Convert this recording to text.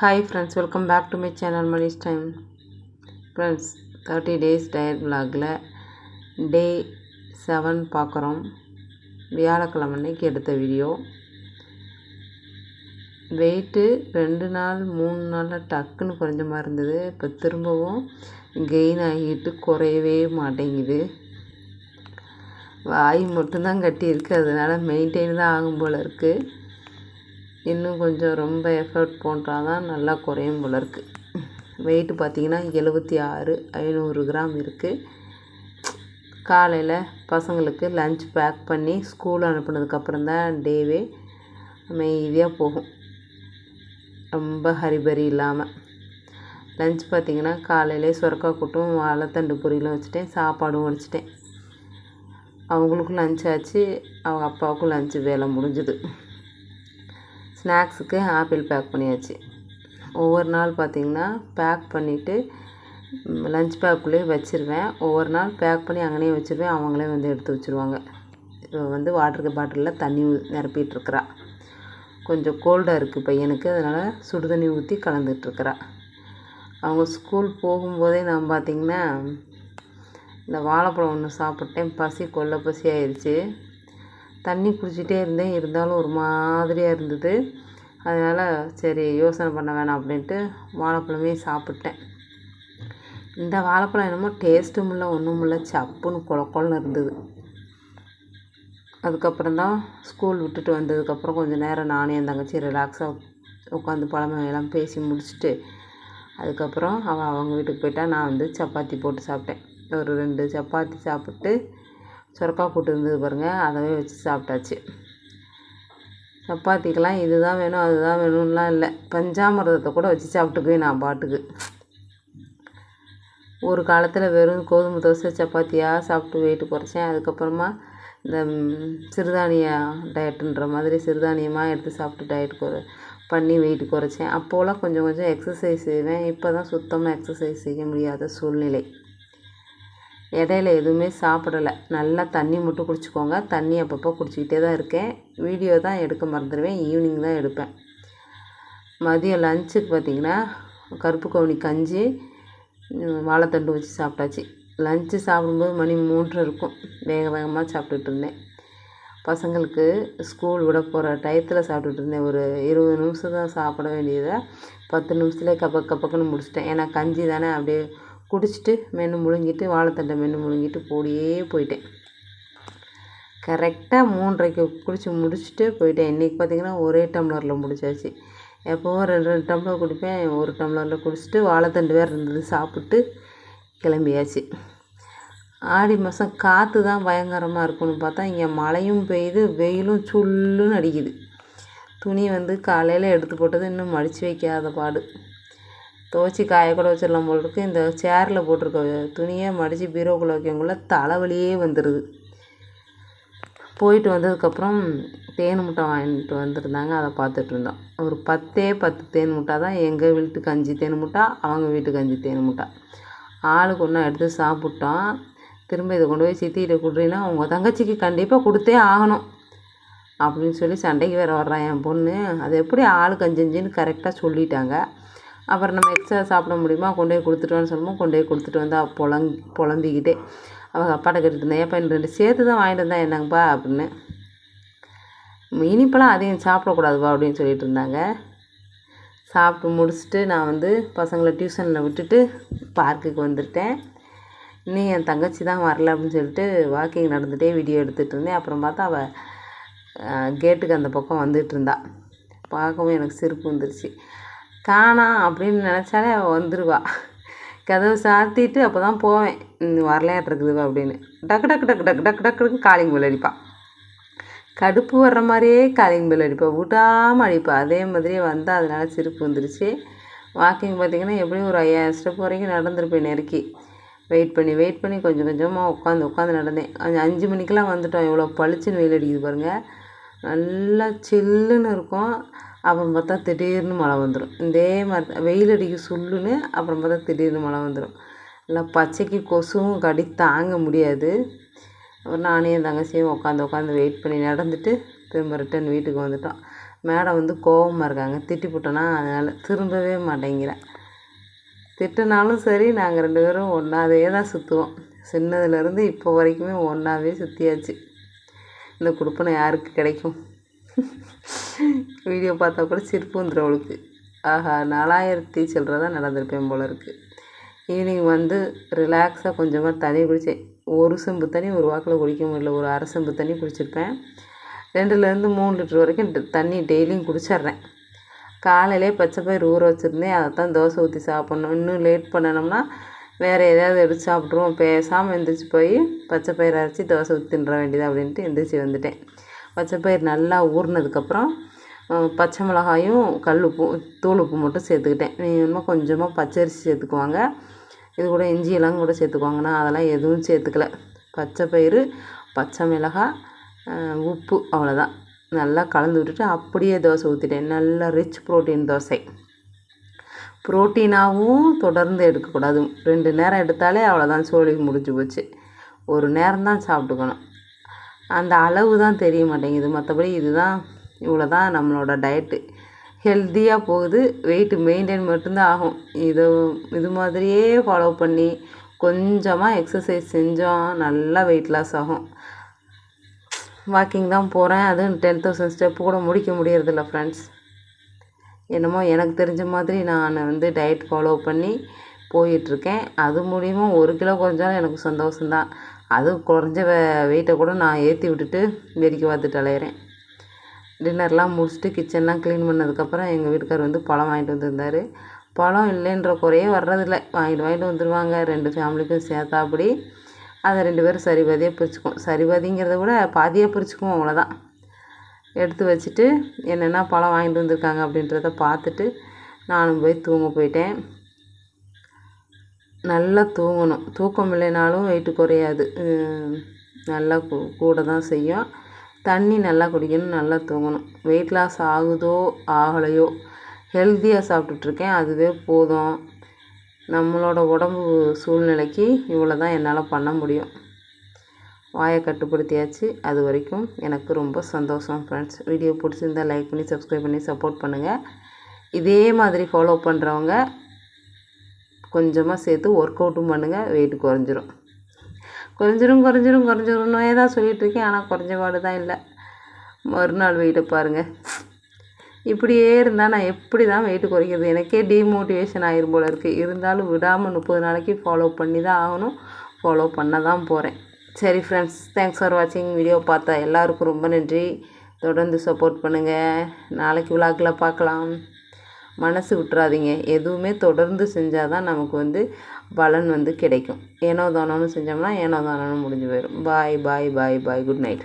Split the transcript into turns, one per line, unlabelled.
Hi friends welcome back to my channel Mani's time friends thirty days diary விலாகில் day seven பார்க்குறோம் வியாழக்கிழமை அன்னைக்கு எடுத்த video weight ரெண்டு நாள் மூணு நாளில் டக்குன்னு குறைஞ்ச மாதிரி இருந்தது. இப்போ திரும்பவும் கெயின் ஆகிட்டு குறையவே மாட்டேங்குது. வாய் மட்டும்தான் கட்டியிருக்கு அதனால் மெயின்டைன் தான் ஆகும் போல் இருக்குது இன்னும் கொஞ்சம் ரொம்ப எஃபர்ட் போட்டால் தான் நல்லா குறையும் போல இருக்குது வெயிட்டு பார்த்திங்கன்னா எழுபத்தி ஆறு ஐநூறு கிராம் இருக்குது காலையில் பசங்களுக்கு லஞ்ச் பேக் பண்ணி ஸ்கூல் அனுப்புனதுக்கப்புறம் தான் டேவே அமைதியாக போகும். ரொம்ப ஹரிபரி இல்லாமல் லஞ்ச் பார்த்திங்கன்னா காலையிலே சுரக்கா கூட்டும் வாழைத்தண்டு பொரியலும் வச்சுட்டேன் சாப்பாடும் வச்சுட்டேன் அவங்களுக்கும் லஞ்ச் ஆச்சு அவங்க அப்பாவுக்கும் லஞ்சு வேலை முடிஞ்சுது. ஸ்நாக்ஸுக்கு ஆப்பிள் பேக் பண்ணியாச்சு. ஒவ்வொரு நாள் பார்த்திங்கன்னா பேக் பண்ணிவிட்டு லஞ்ச் பேக்குள்ளேயே வச்சுருவேன். ஒவ்வொரு நாள் பேக் பண்ணி அங்கேயே வச்சுருவேன். அவங்களே வந்து எடுத்து வச்சுருவாங்க. இப்போ வந்து வாட்டர் பாட்டிலில் தண்ணி நிரப்பிட்டுருக்குறா. கொஞ்சம் கோல்டாக இருக்குது பையனுக்கு. அதனால் சுடு தண்ணி ஊற்றி கலந்துட்டுருக்குறா அவங்க ஸ்கூல் போகும்போதே நான் பார்த்திங்கன்னா இந்த வாழைப்பழம் ஒன்று சாப்பிட்டேன். பசி கொல்ல பசி ஆயிடுச்சு. தண்ணி குடிச்சிட்டே இருந்தேன். இருந்தாலும் ஒரு மாதிரியாக இருந்தது. அதனால் சரி யோசனை பண்ண வேணாம் அப்படின்ட்டு வாழைப்பழமே சாப்பிட்டேன். இந்த வாழைப்பழம் என்னமோ டேஸ்ட்டும் இல்லை ஒன்றும் இல்லை சப்புன்னு கொல கொலன்னு இருந்தது. அதுக்கப்புறம் தான் ஸ்கூல் விட்டுட்டு வந்ததுக்கப்புறம் கொஞ்சம் நேரம் நானே என் தங்கச்சி ரிலாக்ஸாக உட்காந்து பழமையெல்லாம் பேசி முடிச்சுட்டு அதுக்கப்புறம் அவள் அவங்க வீட்டுக்கு போயிட்டா நான் வந்து சப்பாத்தி போட்டு சாப்பிட்டேன். ஒரு ரெண்டு சப்பாத்தி சாப்பிட்டு சுரக்கா கூட்டு இருந்தது பாருங்கள் அதவே வச்சு சாப்பிட்டாச்சு. சப்பாத்திக்கெலாம் இது தான் வேணும் அது தான் வேணும்லாம் இல்லை. பஞ்சாமிரதத்தை கூட வச்சு சாப்பிட்டுக்குவேன் நான் பாட்டுக்கு. ஒரு காலத்தில் வெறும் கோதுமை தோசை சப்பாத்தியாக சாப்பிட்டு வெயிட்டு குறைச்சேன். அதுக்கப்புறமா இந்த சிறுதானிய டயட்டுன்ற மாதிரி சிறுதானியமாக எடுத்து சாப்பிட்டு டயட் குறை பண்ணி வெயிட் குறைச்சேன். அப்போலாம் கொஞ்சம் கொஞ்சம் எக்ஸசைஸ் செய்வேன். இப்போ தான் சுத்தமாக எக்ஸசைஸ் செய்ய முடியாத சூழ்நிலை. இடையில எதுவுமே சாப்பிடலை. நல்லா தண்ணி மட்டும் குடிச்சிக்கோங்க. தண்ணி அப்பப்போ குடிச்சிக்கிட்டே தான் இருக்கேன். வீடியோ தான் எடுக்க மறந்துடுவேன். ஈவினிங் தான் எடுப்பேன். மதியம் லஞ்சுக்கு பார்த்திங்கன்னா கருப்பு கவுனி கஞ்சி வாழைத்தண்டு வச்சு சாப்பிட்டாச்சு. லஞ்சு சாப்பிடும்போது மணி மூன்று இருக்கும். வேக வேகமாக சாப்பிட்டுட்டு இருந்தேன். பசங்களுக்கு ஸ்கூல் விட போகிற டயத்தில் சாப்பிட்டுட்டு இருந்தேன். ஒரு இருபது நிமிஷம் தான் சாப்பிட வேண்டியதை. பத்து நிமிஷத்துலேயே கப்ப கப்பக்குன்னு முடிச்சிட்டேன். ஏன்னா கஞ்சி தானே அப்படியே குடிச்சிட்டு மென்று முழுங்கிட்டு வாழைத்தண்டை மென்று முழுங்கிட்டு போடியே போயிட்டேன். கரெக்டாக மூன்றரைக்கு குடித்து முடிச்சுட்டு போயிட்டேன். இன்றைக்கி பார்த்திங்கன்னா ஒரே டம்ளரில் முடிச்சாச்சு. எப்போவும் ரெண்டு ரெண்டு டம்ளர் குடிப்பேன். ஒரு டம்ளரில் குடிச்சிட்டு வாழைத்தண்டு வேறு இருந்தது சாப்பிட்டு கிளம்பியாச்சு. ஆடி மாதம் காற்று தான் பயங்கரமாக இருக்கும்னு பார்த்தா இங்கே மழையும் பெய்யுது வெயிலும் சுல்லுன்னு அடிக்குது. துணி வந்து காலையில் எடுத்து போட்டது இன்னும் மடித்து வைக்காத பாடு. துவச்சி காய கூட வச்சிடலாம் போல் இருக்குது இந்த சேரில் போட்டிருக்க துணியை மடித்து பீரோக்குள்ளே வைக்கக்குள்ள தலைவலியே வந்துடுது போயிட்டு வந்ததுக்கப்புறம் தேன் முட்டை வாங்கிட்டு வந்திருந்தாங்க அதை பார்த்துட்டு இருந்தோம். ஒரு பத்தே பத்து தேன் முட்டை தான் எங்கள் வீட்டுக்கு அஞ்சு தேன் முட்டை அவங்க வீட்டுக்கு அஞ்சு தேன் முட்டை. ஆளுக்கு ஒன்றா எடுத்து சாப்பிட்டோம். திரும்ப இதை கொண்டு போய் சித்திகிட்ட கொடுறீங்கன்னா உங்கள் தங்கச்சிக்கு கண்டிப்பாக கொடுத்தே ஆகணும் அப்படின்னு சொல்லி சண்டைக்கு வேறு வர்றான் என் பொண்ணு. அது எப்படி ஆளுக்கு அஞ்சு அஞ்சுன்னு கரெக்டாக சொல்லிட்டாங்க. அப்புறம் நம்ம எக்ஸ்ட்ரா சாப்பிட முடியுமா? கொண்டு போய் கொடுத்துட்டோன்னு சொல்லுவோம் கொண்டு போய் கொடுத்துட்டு வந்தால் புலங் புலம்பிக்கிட்டே. அவங்க அப்பாட்ட கேட்டுட்டு இருந்தேன் ஏப்பா ரெண்டு சேர்த்து தான் வாங்கிட்டு வந்தா என்னங்கப்பா? அப்படின்னு. இனிப்பெல்லாம் அதிகம் சாப்பிடக்கூடாதுப்பா அப்படின்னு சொல்லிட்டு இருந்தாங்க. சாப்பிட்டு முடிச்சுட்டு நான் வந்து பசங்களை டியூஷனில் விட்டுட்டு பார்க்குக்கு வந்துட்டேன். இன்னும் என் தங்கச்சி தான் வரல அப்படின்னு சொல்லிட்டு வாக்கிங் நடந்துகிட்டே வீடியோ எடுத்துகிட்டு இருந்தேன். அப்புறம் பார்த்தா அவள் கேட்டுக்கு அந்த பக்கம் வந்துட்டு இருந்தா. பார்க்கவும் எனக்கு சிரிப்பு வந்துருச்சு. காணாம் அப்படின்னு நினச்சாலே அவள் வந்துடுவா கதவை சாத்திட்டு அப்போ தான் போவேன் வரலையாட்டிருக்குதுவா அப்படின்னு. டக்கு டக்கு டக்கு டக்கு டக்கு டக்குன்னு காலிங் பெல் அடிப்பாள் கடுப்பு வர்ற மாதிரியே காலிங் பெல் அடிப்பாள் விட்டாமல் அடிப்பாள் அதே மாதிரியே வந்தால் அதனால சிரிப்பு வந்துருச்சு. வாக்கிங் பார்த்திங்கன்னா எப்படியும் ஒரு ஐயாயிரம் ஸ்டெப் வரைக்கும் நடந்திருப்பேன் நெருக்கி. வெயிட் பண்ணி வெயிட் பண்ணி கொஞ்சம் கொஞ்சமாக உட்காந்து உட்காந்து நடந்தேன். கொஞ்சம் அஞ்சு மணிக்கெலாம் வந்துட்டோம். எவ்வளோ பளிச்சுன்னு வெயில் அடிக்குது பாருங்கள் நல்லா சில்லுன்னு இருக்கும். அப்புறம் பார்த்தா திடீர்னு மழை வந்துடும் இதே மாதிரி வெயில் அடிக்க சுல்லுன்னு அப்புறம் பார்த்தா திடீர்னு மழை வந்துடும் இல்லை பச்சைக்கு கொசுவும் கடி தாங்க முடியாது. அப்புறம் நானே என் தங்கச்சியும் உட்காந்து உட்காந்து வெயிட் பண்ணி நடந்துட்டு திரும்ப ரிட்டன் வீட்டுக்கு வந்துட்டோம். மேடம் வந்து கோவமாக இருக்காங்க. திட்டி போட்டோன்னா அதனால் திரும்பவே மாட்டேங்கிறேன் திட்டினாலும் சரி நாங்கள் ரெண்டு பேரும் ஒன்றாவே தான் சுற்றுவோம் சின்னதுலேருந்து இப்போ வரைக்குமே ஒன்றாவே சுற்றியாச்சு இந்த குடுப்பனை யாருக்கு கிடைக்கும்? வீடியோ பார்த்தா கூட சிரிப்பு வந்துடும் அவளுக்கு. ஆஹா நாலாயிரத்தி சில்லற தான் நடந்திருப்பேன் போல இருக்குது ஈவினிங் வந்து ரிலாக்ஸாக கொஞ்சமாக தண்ணி குடித்தேன் ஒரு செம்பு தண்ணி ஒரு வாக்கில் குடிக்க முடியல ஒரு அரை செம்பு தண்ணி குடிச்சிருப்பேன். ரெண்டுலேருந்து மூணு லிட்டர் வரைக்கும் தண்ணி டெய்லியும் குடிச்சிட்றேன். காலையிலே பச்சை பயிர் ஊற வச்சுருந்தேன். அதை தான் தோசை ஊற்றி சாப்பிட்ணும். இன்னும் லேட் பண்ணணும்னா வேறு எதாவது எடுத்து சாப்பிட்ருவோம் பேசாமல் எந்திரிச்சு போய் பச்சை பயிர் அரைச்சி தோசை ஊற்றி தின்ற வேண்டியது அப்படின்ட்டு எந்திரிச்சு வந்துட்டேன். பச்சை பயிர் நல்லா ஊறினதுக்கப்புறம் பச்சை மிளகாயும் கல் உப்பு தூள் உப்பு மட்டும் சேர்த்துக்கிட்டேன். இன்னும் கொஞ்சமாக பச்சரிசி சேர்த்துக்குவாங்க. இது கூட இஞ்சி எல்லாம் கூட சேர்த்துக்குவாங்க. நான் அதெல்லாம் எதுவும் சேர்த்துக்கல. பச்சை பயிறு பச்சை மிளகாய் உப்பு அவ்வளோதான் நல்லா கலந்து விட்டுட்டு அப்படியே தோசை ஊற்றிட்டேன் நல்லா ரிச் ப்ரோட்டீன் தோசை. ப்ரோட்டீனாகவும் தொடர்ந்து எடுக்கக்கூடாது. ரெண்டு நேரம் எடுத்தாலே அவ்வளோதான் சோழி முடிஞ்சு போச்சு. ஒரு நேரம் தான் சாப்பிட்டுக்கணும். அந்த அளவு தான் தெரிய மாட்டேங்குது. மற்றபடி இதுதான் இவ்வளோ தான் நம்மளோட டயட்டு ஹெல்த்தியாக போகுது. வெயிட்டு மெயின்டைன் மட்டும்தான் ஆகும். இது இது மாதிரியே ஃபாலோ பண்ணி கொஞ்சமாக எக்ஸசைஸ் செஞ்சோம் நல்லா வெயிட் லாஸ் ஆகும். வாக்கிங் தான் போகிறேன் அதுவும் டென் தௌசண்ட் ஸ்டெப்பு கூட முடிக்க முடியறதில்ல ஃப்ரெண்ட்ஸ் என்னமோ எனக்கு தெரிஞ்ச மாதிரி நான் வந்து டயட் ஃபாலோ பண்ணி போயிட்டுருக்கேன். அது மூலிமா ஒரு கிலோ குறைஞ்சாலும் எனக்கு சந்தோஷம்தான். அதுவும் குறைஞ்ச வெ வெயிட்டை கூட நான் ஏற்றி விட்டுட்டு வேடிக்கை பார்த்துட்டு அலையிறேன். டின்னர்லாம் முடிச்சுட்டு கிச்சன்லாம் க்ளீன் பண்ணதுக்கப்புறம் எங்கள் வீட்டுக்கார் வந்து பழம் வாங்கிட்டு வந்திருந்தார். பழம் இல்லைன்ற குறையே வர்றதில்ல. வாங்கிட்டு வாங்கிட்டு வந்துடுவாங்க ரெண்டு ஃபேமிலிக்கும் சேர்த்தாப்படி அதை ரெண்டு பேரும் சரிபாதியாக பிரிச்சுக்குவோம். சரிபாதிங்கிறத விட பாதியாக பிரிச்சுக்குவோம் அவ்வளோதான். எடுத்து வச்சுட்டு என்னென்ன பழம் வாங்கிட்டு வந்திருக்காங்க அப்படின்றத பார்த்துட்டு நானும் போய் தூங்க போயிட்டேன். நல்லா தூங்கணும். தூக்கம் இல்லைனாலும் வெயிட்டு குறையாது. நல்லா கூட தான் செய்யும். தண்ணி நல்லா குடிக்கணும் நல்லா தூங்கணும். வெயிட் லாஸ் ஆகுதோ ஆகலையோ ஹெல்த்தியாக சாப்பிட்டுட்ருக்கேன். அதுவே போதும். நம்மளோட உடம்பு சூழ்நிலைக்கு இவ்வளோ தான் என்னால் பண்ண முடியும். வாயை கட்டுப்படுத்தியாச்சு. அது வரைக்கும் எனக்கு ரொம்ப சந்தோஷம் ஃப்ரெண்ட்ஸ் வீடியோ பிடிச்சிருந்தா லைக் பண்ணி சப்ஸ்கிரைப் பண்ணி சப்போர்ட் பண்ணுங்கள் இதே மாதிரி ஃபாலோ பண்ணுறவங்க கொஞ்சமாக சேர்த்து ஒர்க் அவுட்டும் பண்ணுங்கள் வெயிட் குறைஞ்சிரும். குறைஞ்சிரும் குறைஞ்சிரும் குறைஞ்சிரும்னே தான் சொல்லிகிட்ருக்கேன் ஆனால் குறைஞ்சபாடு தான் இல்லை. மறுநாள் வெயிட்டை பாருங்கள் இப்படியே இருந்தால் நான் எப்படி தான் வெயிட் குறைக்கிறது? எனக்கே டிமோட்டிவேஷன் ஆயிரும் போல இருக்குது இருந்தாலும் விடாமல் முப்பது நாளைக்கு ஃபாலோ பண்ணி தான் ஆகணும். ஃபாலோ பண்ண தான் போகிறேன் சரி ஃப்ரெண்ட்ஸ் தேங்க்ஸ் ஃபார் வாட்சிங் வீடியோ பார்த்தா எல்லாருக்கும் ரொம்ப நன்றி. தொடர்ந்து சப்போர்ட் பண்ணுங்கள் நாளைக்கு விழாக்கில் பார்க்கலாம். மனசு விட்டுறாதீங்க. எதுவுமே தொடர்ந்து செஞ்சால் தான் நமக்கு வந்து பலன் வந்து கிடைக்கும். ஏனோ தானோன்னு செஞ்சோம்னா ஏனோ தானோன்னு முடிஞ்சு போயிடும் பாய் பாய் பாய் பாய் குட் நைட்